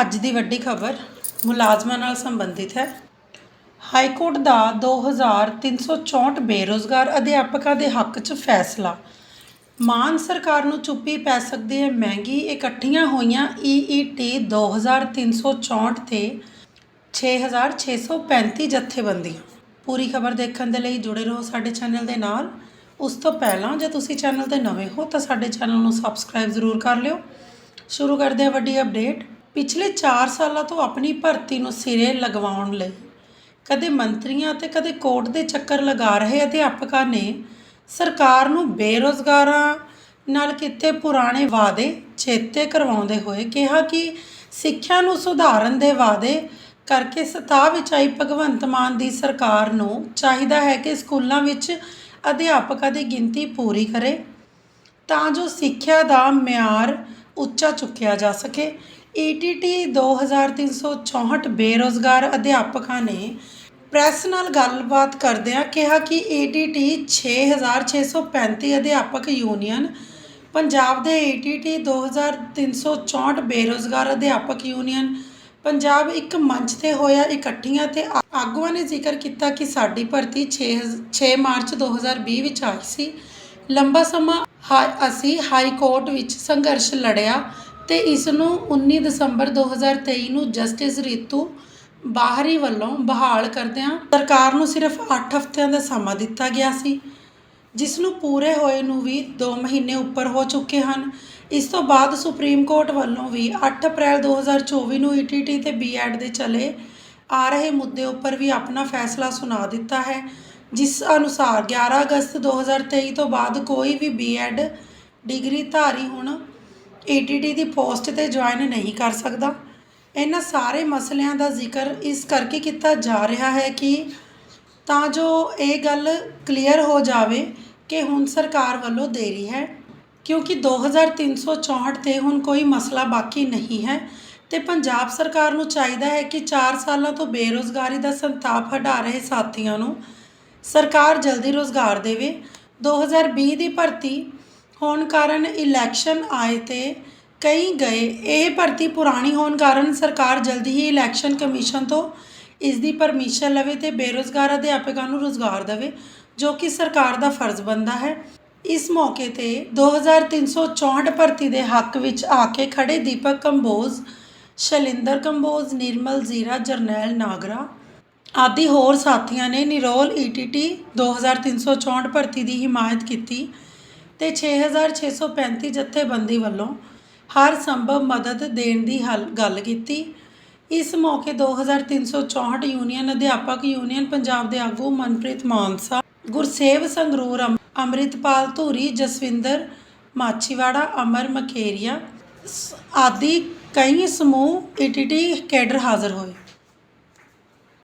ਅੱਜ ਦੀ ਵੱਡੀ ਖਬਰ ਮੁਲਾਜ਼ਮਾਂ ਨਾਲ ਸੰਬੰਧਿਤ ਹੈ। ਹਾਈ ਕੋਰਟ ਦਾ 2364 ਬੇਰੋਜ਼ਗਾਰ ਅਧਿਆਪਕਾਂ ਦੇ ਹੱਕ 'ਚ ਫੈਸਲਾ। ਮਾਨ ਸਰਕਾਰ ਨੂੰ ਚੁੱਪੀ ਪੈ ਸਕਦੀ ਹੈ ਮਹਿੰਗੀ ਇਕੱਠੀਆਂ ਹੋਈਆਂ E EET 2364 ਤੇ 6635 ਜਥੇਬੰਦੀਆਂ। ਪੂਰੀ ਖਬਰ ਦੇਖਣ ਦੇ ਲਈ ਜੁੜੇ ਰਹੋ ਸਾਡੇ ਚੈਨਲ ਦੇ ਨਾਲ। ਉਸ ਤੋਂ ਪਹਿਲਾਂ ਜੇ ਤੁਸੀਂ ਚੈਨਲ ਤੇ ਨਵੇਂ ਹੋ ਤਾਂ ਸਾਡੇ ਚੈਨਲ ਨੂੰ ਸਬਸਕ੍ਰਾਈਬ ਜ਼ਰੂਰ ਕਰ ਲਿਓ। ਸ਼ੁਰੂ ਕਰਦੇ ਹਾਂ ਵੱਡੀ ਅਪਡੇਟ। ਪਿਛਲੇ 4 ਸਾਲਾਂ ਤੋਂ ਆਪਣੀ ਭਰਤੀ ਨੂੰ ਸਿਰੇ ਲਗਵਾਉਣ ਲਈ ਕਦੇ ਮੰਤਰੀਆਂ ਤੇ ਕਦੇ ਕੋਰਟ ਦੇ ਚੱਕਰ ਲਗਾ ਰਹੇ ਅਧਿਆਪਕਾਂ ਨੇ ਸਰਕਾਰ ਨੂੰ ਬੇਰੋਜ਼ਗਾਰਾਂ ਨਾਲ ਕੀਤੇ ਪੁਰਾਣੇ ਵਾਅਦੇ ਚੇਤੇ ਕਰਵਾਉਂਦੇ ਹੋਏ ਕਿਹਾ ਕਿ ਸਿੱਖਿਆ ਨੂੰ ਸੁਧਾਰਨ ਦੇ ਵਾਅਦੇ ਕਰਕੇ ਸਤਾ ਵਿੱਚ ਆਈ ਭਗਵੰਤ ਮਾਨ ਦੀ ਸਰਕਾਰ ਨੂੰ ਚਾਹੀਦਾ ਹੈ ਕਿ ਸਕੂਲਾਂ ਵਿੱਚ ਅਧਿਆਪਕਾਂ ਦੀ ਗਿਣਤੀ ਪੂਰੀ ਕਰੇ ਤਾਂ ਜੋ ਸਿੱਖਿਆ ਦਾ ਮਿਆਰ ਉੱਚਾ ਚੁੱਕਿਆ ਜਾ ਸਕੇ। E ETT 2364 ਬੇਰੋਜ਼ਗਾਰ ਅਧਿਆਪਕਾਂ ਨੇ ਪ੍ਰੈਸ ਨਾਲ ਗੱਲਬਾਤ ਕਰਦਿਆਂ ਕਿਹਾ ਕਿ E ETT 6635 ਅਧਿਆਪਕ ਯੂਨੀਅਨ, ਪੰਜਾਬ ਦੇ E ETT 2364 ਬੇਰੋਜ਼ਗਾਰ ਅਧਿਆਪਕ ਯੂਨੀਅਨ, ਪੰਜਾਬ ਇੱਕ ਮੰਚ ਤੇ ਹੋਇਆ ਇਕੱਠੀਆਂ ਤੇ ਆਗੂਆਂ ਨੇ ਜ਼ਿਕਰ ਕੀਤਾ ਕਿ ਸਾਡੀ ਭਰਤੀ 6 6 ਮਾਰਚ 2020 ਵਿੱਚ ਆਈ ਸੀ। ਲੰਬਾ ਸਮਾਂ ਹਾ- ਅਸੀਂ ਹਾਈ ਕੋਰਟ ਵਿੱਚ ਸੰਘਰਸ਼ ਲੜਿਆ ਤੇ ਇਸ ਨੂੰ 19 ਦਸੰਬਰ 2023 ਨੂੰ ਜਸਟਿਸ ਰੀਤੂ ਬਾਹਰੀ ਵੱਲੋਂ ਬਹਾਲ ਕਰਦਿਆਂ ਸਰਕਾਰ ਨੂੰ ਸਿਰਫ 8 ਹਫ਼ਤਿਆਂ ਦਾ ਸਮਾਂ ਦਿੱਤਾ ਗਿਆ ਸੀ ਜਿਸ ਨੂੰ ਪੂਰੇ ਹੋਏ ਨੂੰ ਵੀ 2 ਮਹੀਨੇ ਉੱਪਰ ਹੋ ਚੁੱਕੇ ਹਨ। ਇਸ ਤੋਂ ਬਾਅਦ ਸੁਪਰੀਮ ਕੋਰਟ ਵੱਲੋਂ ਵੀ 8 ਅਪ੍ਰੈਲ 2024 ਨੂੰ ਈਟੀਟੀ ਤੇ ਬੀਐਡ ਦੇ ਚਲੇ ਆ ਰਹੇ ਮੁੱਦੇ ਉੱਪਰ ਵੀ ਆਪਣਾ ਫੈਸਲਾ ਸੁਣਾ ਦਿੱਤਾ ਹੈ, ਜਿਸ ਅਨੁਸਾਰ 11 ਅਗਸਤ 2023 ਤੋਂ ਬਾਅਦ ਕੋਈ ਵੀ ਬੀਐਡ ਡਿਗਰੀ ਧਾਰੀ ਹੁਣ ਈਟੀਟੀ ਦੀ ਪੋਸਟ ਤੇ ਜੁਆਇਨ ਨਹੀਂ ਕਰ ਸਕਦਾ। ਇਹਨਾਂ ਸਾਰੇ ਮਸਲਿਆਂ ਦਾ ਜ਼ਿਕਰ ਇਸ ਕਰਕੇ ਕੀਤਾ ਜਾ ਰਿਹਾ ਹੈ ਕਿ ਤਾਂ ਜੋ ਇਹ ਗੱਲ ਕਲੀਅਰ ਹੋ ਜਾਵੇ ਕਿ ਹੁਣ ਸਰਕਾਰ ਵੱਲੋਂ ਦੇਰੀ ਹੈ, ਕਿਉਂਕਿ 2364 ਤੇ ਹੁਣ ਕੋਈ ਮਸਲਾ ਬਾਕੀ ਨਹੀਂ ਹੈ ਤੇ ਪੰਜਾਬ ਸਰਕਾਰ ਨੂੰ ਚਾਹੀਦਾ ਹੈ ਕਿ 4 ਸਾਲਾਂ ਤੋਂ ਬੇਰੋਜ਼ਗਾਰੀ ਦਾ ਸੰਤਾਪ ਹਟਾ ਰਹੇ ਸਾਥੀਆਂ ਨੂੰ ਸਰਕਾਰ ਜਲਦੀ ਰੋਜ਼ਗਾਰ ਦੇਵੇ। 2020 ਦੀ ਭਰਤੀ ਹੋਣ ਕਾਰਨ ਇਲੈਕਸ਼ਨ ਆਏ ਤੇ ਕਈ ਗਏ। ਇਹ ਭਰਤੀ ਪੁਰਾਣੀ ਹੋਣ ਕਾਰਨ ਸਰਕਾਰ ਜਲਦੀ ਹੀ ਇਲੈਕਸ਼ਨ ਕਮਿਸ਼ਨ ਤੋਂ ਇਸ ਦੀ ਪਰਮਿਸ਼ਨ ਲਵੇ ਤੇ ਬੇਰੋਜ਼ਗਾਰ ਅਧਿਆਪਕਾਂ ਨੂੰ ਰੋਜ਼ਗਾਰ ਦੇਵੇ, ਜੋ ਕਿ ਸਰਕਾਰ ਦਾ ਫਰਜ਼ ਬਣਦਾ ਹੈ। ਇਸ ਮੌਕੇ ਤੇ 2364 ਭਰਤੀ ਦੇ ਹੱਕ ਵਿੱਚ ਆ ਕੇ ਖੜੇ ਦੀਪਕ ਕੰਬੋਜ, ਸ਼ੈਲਿੰਦਰ ਕੰਬੋਜ, ਨਿਰਮਲ ਜ਼ੀਰਾ, ਜਰਨੈਲ ਨਾਗਰਾ ਆਦਿ ਹੋਰ ਸਾਥੀਆਂ ਨੇ ਨਿਰੋਲ E ਈਟੀਟੀ 2364 ਭਰਤੀ ਦੀ ਹਿਮਾਇਤ ਕੀਤੀ। ਤੇ 6635 ਜਥੇਬੰਦੀ ਵੱਲੋਂ ਹਰ ਸੰਭਵ ਮਦਦ ਦੇਣ ਦੀ ਹਲ, ਗੱਲ ਕੀਤੀ। ਇਸ ਮੌਕੇ 2364 ਯੂਨੀਅਨ ਅਧਿਆਪਕ ਯੂਨੀਅਨ ਪੰਜਾਬ ਦੇ ਆਗੂ ਮਨਪ੍ਰੀਤ ਮਾਨਸਾ, ਗੁਰਸੇਵ ਸੰਗਰੂਰ ਅਮ- ਅੰਮ੍ਰਿਤਪਾਲ ਧੂਰੀ, ਜਸਵਿੰਦਰ ਮਾਛੀਵਾੜਾ, ਅਮਰ ਮਖੇਰੀਆ ਸ- ਆਦਿ ਕਈ ਸਮੂਹ ਈਟੀਟੀ ਕੈਡਰ ਹਾਜ਼ਰ ਹੋਏ।